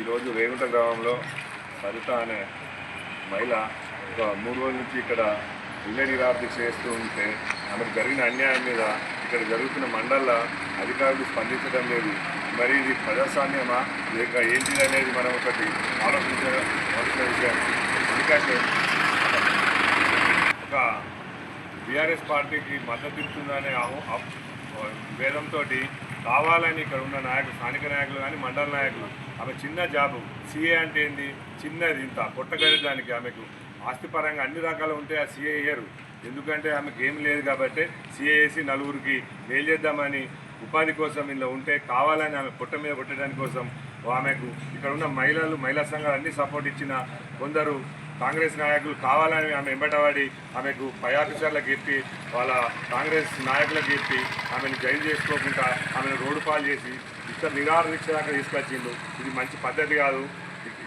ఈరోజు రేగుంట గ్రామంలో సరిత అనే మహిళ ఒక మూడు రోజుల నుంచి ఇక్కడ ఇళ్ళ నిరార్థిక చేస్తూ ఉంటే ఆమెకు జరిగిన అన్యాయం మీద ఇక్కడ జరుగుతున్న మండల అధికారులు స్పందించడం లేదు. మరి ఇది ప్రజాస్వామ్యమా? లేక ఏంటిది అనేది మనం ఒకటి ఆలోచించవలసిన విషయం. ఎందుకంటే ఒక బీఆర్ఎస్ పార్టీకి మద్దతు ఇస్తుందనే అహో- భేదంతో కావాలని ఇక్కడ ఉన్న నాయకులు స్థానిక నాయకులు కానీ మండల నాయకులు ఆమె చిన్న జాబు సీఏ అంటే ఏంటి చిన్నది ఇంత పొట్టగడడానికి ఆమెకు. ఆస్తిపరంగా అన్ని రకాలు ఉంటే ఆ సీఏ ఇయ్యరు ఎందుకంటే ఆమెకు ఏం లేదు కాబట్టి సీఏ వేసి నలుగురికి మేలు చేద్దామని ఉపాధి కోసం ఇలా ఉంటే కావాలని ఆమె పుట్ట మీద కొట్టడానికి కోసం ఆమెకు ఇక్కడ ఉన్న మహిళలు మహిళా సంఘాలు అన్ని సపోర్ట్ ఇచ్చిన కొందరు కాంగ్రెస్ నాయకులు కావాలని ఆమె వెంబటవాడి ఆమెకు పై ఆఫీసర్లకు చెప్పి వాళ్ళ కాంగ్రెస్ నాయకులకు చెప్పి ఆమెను జైలు చేసుకోకుండా ఆమెను రోడ్డు పాలు చేసి ఇక్కడ నిరాహార దీక్ష దాకా తీసుకొచ్చిండు. ఇది మంచి పద్ధతి కాదు.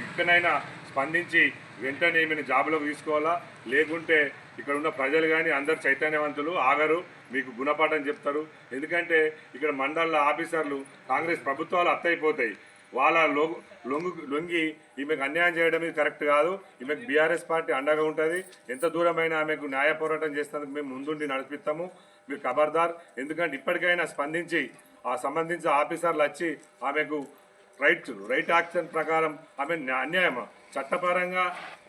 ఇక్కడైనా స్పందించి వెంటనే ఈమెను జాబులోకి తీసుకోవాలా? లేకుంటే ఇక్కడ ఉన్న ప్రజలు కానీ అందరు చైతన్యవంతులు ఆగరు. మీకు గుణపాఠం చెప్తారు. ఎందుకంటే ఇక్కడ మండల ఆఫీసర్లు కాంగ్రెస్ ప్రభుత్వాలు అత్తయిపోతాయి వాళ్ళ లొంగు లొంగు లొంగి ఈమెకు అన్యాయం చేయడం ఇది కరెక్ట్ కాదు. ఈమెకు బీఆర్ఎస్ పార్టీ అండగా ఉంటుంది. ఎంత దూరమైన ఆమెకు న్యాయ పోరాటం చేసేందుకు మేము ముందుండి నడిపిస్తాము. మీరు ఖబర్దార్ ఎందుకంటే ఇప్పటికైనా స్పందించి ఆ సంబంధించిన ఆఫీసర్లు వచ్చి ఆమెకు రైట్ రైట్ యాక్షన్ ప్రకారం ఆమె అన్యాయం చట్టపరంగా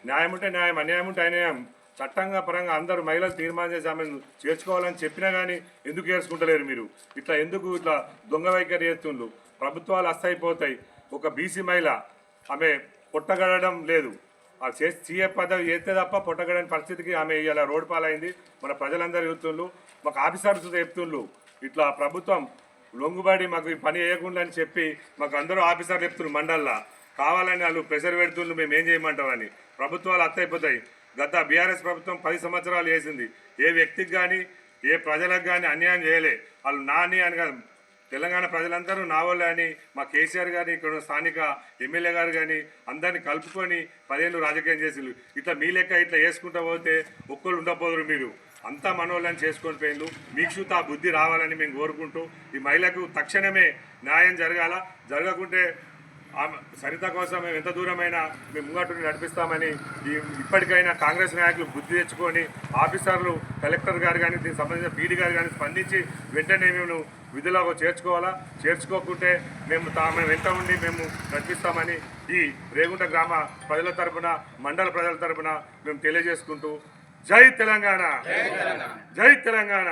న్యాయం ఉంటే న్యాయం అన్యాయం ఉంటే అన్యాయం. చట్టంగా పరంగా అందరూ మహిళలు తీర్మానం చేసి ఆమెను చేర్చుకోవాలని చెప్పినా కానీ ఎందుకు చేర్చుకుంటలేరు మీరు? ఇట్లా ఎందుకు ఇట్లా దొంగ వైఖరి చేస్తుండ్రు? ప్రభుత్వాలు అస్తయిపోతాయి ఒక బీసీ మహిళ ఆమె పొట్టగడడం లేదు. ఆ చే సీఏ పదవి చేస్తే తప్ప పొట్టగడని పరిస్థితికి ఆమె ఇలా రోడ్డు పాలైంది. మన ప్రజలందరూ చెప్తుండ్రు. మాకు ఆఫీసర్స్ చెప్తుండ్రు. ఇట్లా ప్రభుత్వం లొంగుబడి మాకు ఈ పని వేయకుండా అని చెప్పి మాకు అందరూ ఆఫీసర్లు చెప్తున్నారు మండల్లా. కావాలని వాళ్ళు ప్రెషర్ పెడుతుండ్రు. మేము ఏం చేయమంటామని ప్రభుత్వాలు అత్తయిపోతాయి గత బీఆర్ఎస్ ప్రభుత్వం పది సంవత్సరాలు వేసింది ఏ వ్యక్తికి కానీ ఏ ప్రజలకు కానీ అన్యాయం చేయలే. వాళ్ళు నాని అని కాదు. తెలంగాణ ప్రజలందరూ నా వాళ్ళే అని మా కేసీఆర్ గారిని ఇక్కడ స్థానిక ఎమ్మెల్యే గారు కానీ అందరినీ కలుపుకొని పదేళ్ళు రాజకీయం చేసిండ్రు ఇట్లా మీ లెక్క ఇట్లా చేసుకుంటూ పోతే ఒక్కళ్ళు ఉండబోదురు మీరు. అంతా మనోళ్ళని చేసుకొని పోయిండు. మీకు బుద్ధి రావాలని మేము కోరుకుంటూ ఈ మహిళకు తక్షణమే న్యాయం జరగాల. జరగకుంటే ఆమె సరిత కోసం మేము ఎంత దూరమైనా మేము ముంగట్టుని నడిపిస్తామని ఈ ఇప్పటికైనా కాంగ్రెస్ నాయకులు బుద్ధి తెచ్చుకొని ఆఫీసర్లు కలెక్టర్ గారు కానీ దీనికి సంబంధించిన పీడీ గారు కానీ స్పందించి వెంటనే మేము విధులో చేర్చుకోవాలా? చేర్చుకోకుంటే మేము తా మేము వెంట ఉండి మేము నడిపిస్తామని ఈ రేగుంట గ్రామ ప్రజల తరపున మండల ప్రజల తరపున మేము తెలియజేసుకుంటూ జై తెలంగాణ! జై తెలంగాణ!